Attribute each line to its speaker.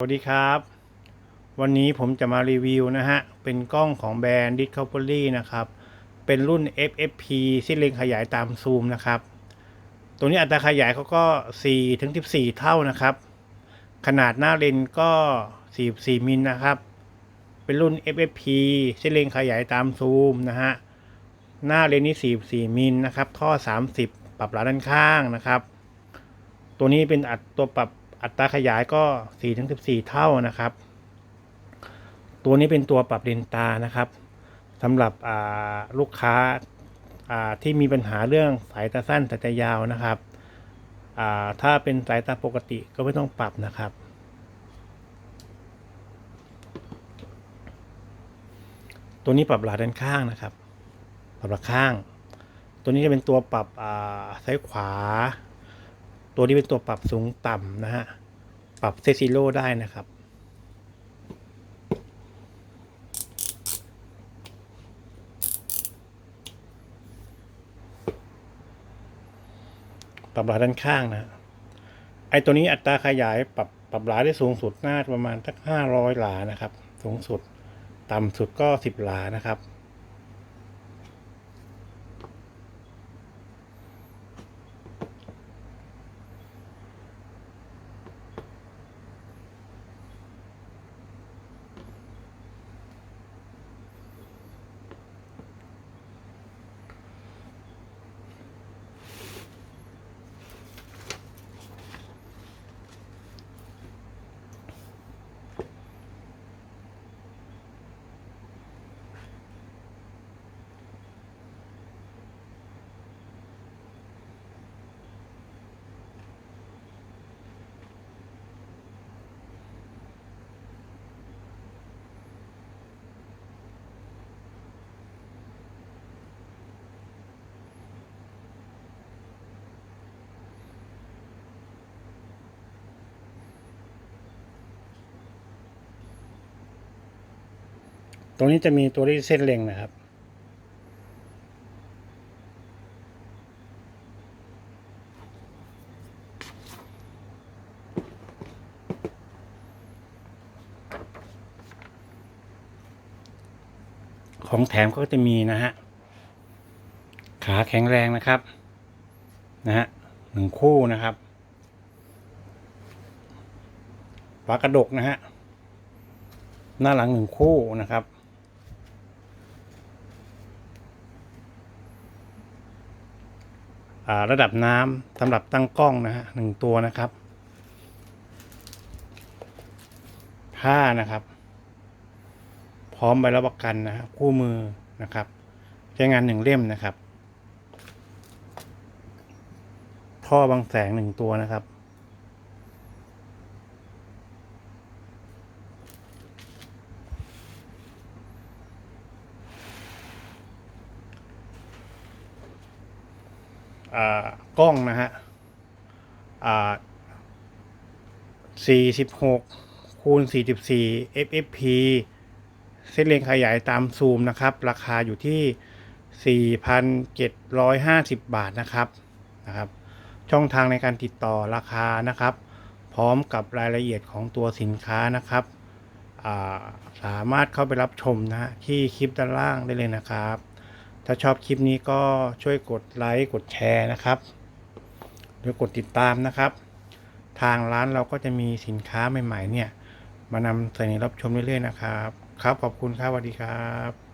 Speaker 1: สวัสดีครับ วันนี้ผมจะมารีวิวนะฮะ เป็นกล้องของแบรนด์ Discovery นะครับ เป็นรุ่น FFP ที่เล็งขยายตามซูมนะครับ ตัวนี้อัตราขยายเขาก็4ถึง14 เท่านะครับ ขนาดหน้าเลนส์ก็ 44 มิลนะครับ เป็นรุ่น FFP ที่เล็งขยายตามซูมนะฮะ หน้าเลนนี่44 มิลนะครับท่อ30 ปรับหลาด้านข้างนะครับ ตัวนี้เป็นอัดตัวปรับ อัตราขยายก็4ถึง14 เท่านะครับ ตัวนี้เป็นตัวปรับเลนตานะครับสำหรับลูกค้าาที่มีปัญหาเรื่องสายตาสั้นสายตายาวนะครับถ้าเป็นสายตาปกติก็ไม่ต้องปรับนะครับ ตัวนี้ปรับหลาด้านข้างนะครับ ปรับหลาข้าง ตัวนี้จะเป็นตัวปรับซ้ายขวา ตัวนี้เป็นตัวปรับสูงต่ำนะฮะ ปรับเซซิโร่ได้นะครับ ปรับหลาด้านข้างนะ ไอตัวนี้อัตราขยายปรับปรับหลาได้สูงสุดน่าจะประมาณสักห้าร้อยหลานะครับ สูงสุด ต่ำสุดก็สิบหลานะครับ ตรงนี้จะมีตัวที่เส้นเล็งนะครับ ของแถมก็จะมีนะฮะ ขาแข็งแรงนะครับ นะฮะหนึ่งคู่นะครับฝากระดกนะฮะ หน้าหลังหนึ่งคู่นะครับ อ่า ระดับน้ำสำหรับตั้งกล้องนะฮะหนึ่งตัวนะครับ ผ้านะครับ พร้อมใบรับประกันนะครับคู่มือนะครับ ใช้งานหนึ่งเล่มนะครับ ท่อบางแสงหนึ่งตัวนะครับ กล้องนะฮะอ่าสี่สิบหกคูณสี่สิบสี่ FFP เส้นเลนขยายตามซูมนะครับ ราคาอยู่ที่ 4,750 บาทนะครับนะครับ ช่องทางในการติดต่อราคานะครับ พร้อมกับรายละเอียดของตัวสินค้านะครับ สามารถเข้าไปรับชมนะฮะที่คลิปด้านล่างได้เลยนะครับ ถ้าชอบคลิปนี้ก็ช่วยกดไลค์กดแชร์นะครับหรือกดติดตามนะครับ ทางร้านเราก็จะมีสินค้าใหม่ ๆ เนี่ย มานำเสนอรับชมเรื่อยๆนะครับ ครับขอบคุณครับสวัสดีครับ